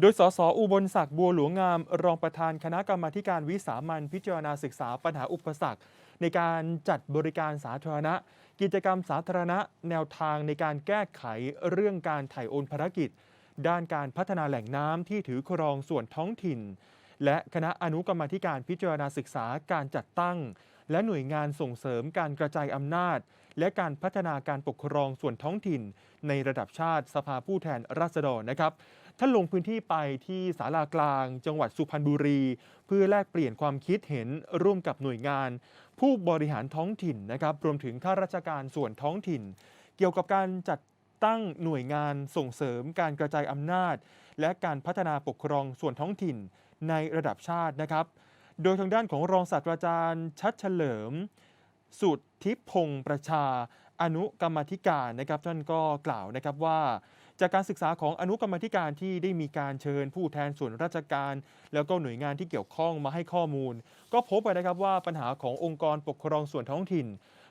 โดยสสอุบลศักดิ์บัวหลวงงาม รองประธานคณะกรรมาการวิสามันพิจารณาศึกษาปัญหาอุปสรรค ในการจัดบริการสาธารณะ กิจกรรมสาธารณะ แนวทางในการแก้ไขเรื่องการถ่ายโอนภารกิจ ด้านการพัฒนาแหล่งน้ำที่ถือครองส่วนท้องถิ่น และคณะอนุกรรมธิการพิจารณาศึกษาการจัดตั้ง และหน่วยงานส่งเสริมการกระจายอำนาจ และการพัฒนาการปกครองส่วนท้องถิ่น ในระดับชาติสภาผู้แทนราษฎรนะครับท่านลงพื้นที่ไปที่ศาลากลาง จังหวัดสุพรรณบุรี เพื่อแลกเปลี่ยนความคิดเห็นร่วมกับหน่วยงาน ผู้บริหารท้องถิ่นนะครับรวมถึงข้าราชการส่วนท้องถิ่น เกี่ยวกับการจัดตั้งหน่วยงานส่งเสริมการกระจายอำนาจ และการพัฒนาปกครองส่วนท้องถิ่นในระดับชาตินะครับ โดยทางด้านของรองศาสตราจารย์ชัดเฉลิม สุทธิพงศ์ประชา อนุกรรมธิการนะครับท่านก็กล่าวนะครับว่า จากการศึกษาของอนุกรรมธิการที่ได้มีการเชิญผู้แทนส่วนราชการ แล้วก็หน่วยงานที่เกี่ยวข้องมาให้ข้อมูล ก็พบไปนะครับว่าปัญหาขององค์กรปกครองส่วนท้องถิ่น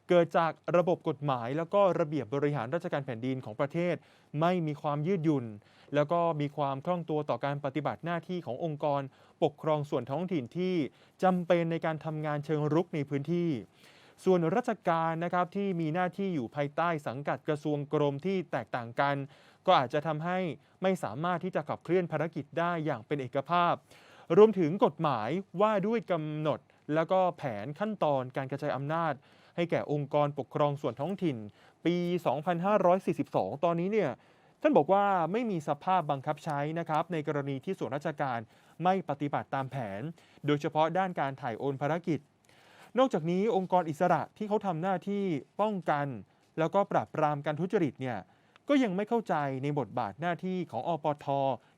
เกิดจากระบบกฎหมาย แล้วก็ระเบียบบริหารราชการแผ่นดินของประเทศ ไม่มีความยืดหยุ่น แล้วก็มีความคล่องตัวต่อการปฏิบัติหน้าที่ขององค์กร ปกครองส่วนท้องถิ่นที่จำเป็นในการทำงานเชิงรุกในพื้นที่ส่วนราชการนะครับที่มีหน้าที่อยู่ภายใต้สังกัดกระทรวงกรมที่แตกต่างกัน ก็อาจจะทำให้ไม่สามารถที่จะขับเคลื่อนภารกิจได้อย่างเป็นเอกภาพ รวมถึงกฎหมายว่าด้วยกำหนด แล้วก็แผนขั้นตอนการกระจายอำนาจ ให้แก่องค์กรปกครองส่วนท้องถิ่น ปี 2542 ตอนนี้เนี่ยท่านบอกว่าไม่มีสภาพบังคับใช้นะครับในกรณีที่ส่วนราชการไม่ปฏิบัติตามแผน โดยเฉพาะด้านการถ่ายโอนภารกิจ นอกจากนี้องค์กรอิสระที่เขาทำหน้าที่ป้องกัน แล้วก็ปราบปรามการทุจริตเนี่ยก็ยังไม่เข้าใจในบทบาทหน้าที่ของอปท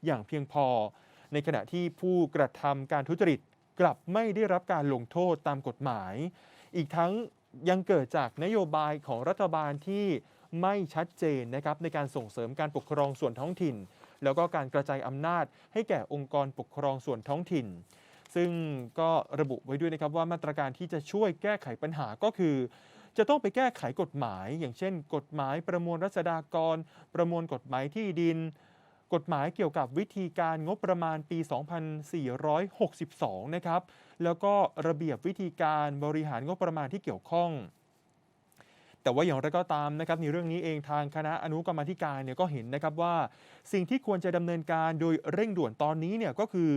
อย่างเพียงพอ ในขณะที่ผู้กระทำการทุจริตกลับไม่ได้รับการลงโทษตามกฎหมาย อีกทั้ง ยังเกิดจากนโยบายของรัฐบาลที่ไม่ชัดเจนนะครับในการส่งเสริมการปกครองส่วนท้องถิ่น แล้วก็การกระจายอำนาจให้แก่องค์กรปกครองส่วนท้องถิ่น ซึ่งก็ระบุไว้ด้วยนะครับว่ามาตรการที่จะช่วยแก้ไขปัญหาก็คือ จะต้องไปแก้ไขกฎหมาย อย่างเช่น กฎหมายประมวลรัษฎากร ประมวลกฎหมายที่ดิน กฎหมายเกี่ยวกับวิธีการงบประมาณปี 2462 นะครับ แล้วก็ระเบียบวิธีการบริหารงบประมาณที่เกี่ยวข้อง แต่ว่าอย่างไรก็ตามนะครับในเรื่องนี้เองทางคณะอนุกรรมธิการเนี่ยก็เห็นนะครับว่า สิ่งที่ควรจะดำเนินการโดยเร่งด่วนตอนนี้เนี่ยก็คือ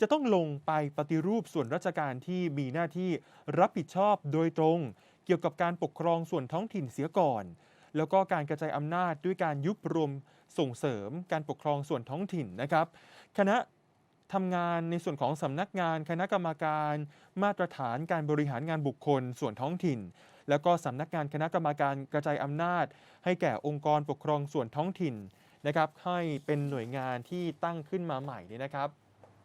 จะต้องลงไปปฏิรูปส่วนราชการที่มีหน้าที่รับผิดชอบโดยตรง เกี่ยวกับการปกครองส่วนท้องถิ่นเสียก่อน แล้วก็การกระจายอำนาจด้วยการยุบรวมส่งเสริมการปกครองส่วนท้องถิ่นนะครับ คณะทำงานในส่วนของสำนักงานคณะกรรมการมาตรฐานการบริหารงานบุคคลส่วนท้องถิ่น แล้วก็สำนักงานคณะกรรมการกระจายอำนาจ ให้แก่องค์กรปกครองส่วนท้องถิ่นนะครับให้เป็นหน่วยงานที่ตั้งขึ้นมาใหม่เนี่ยนะครับ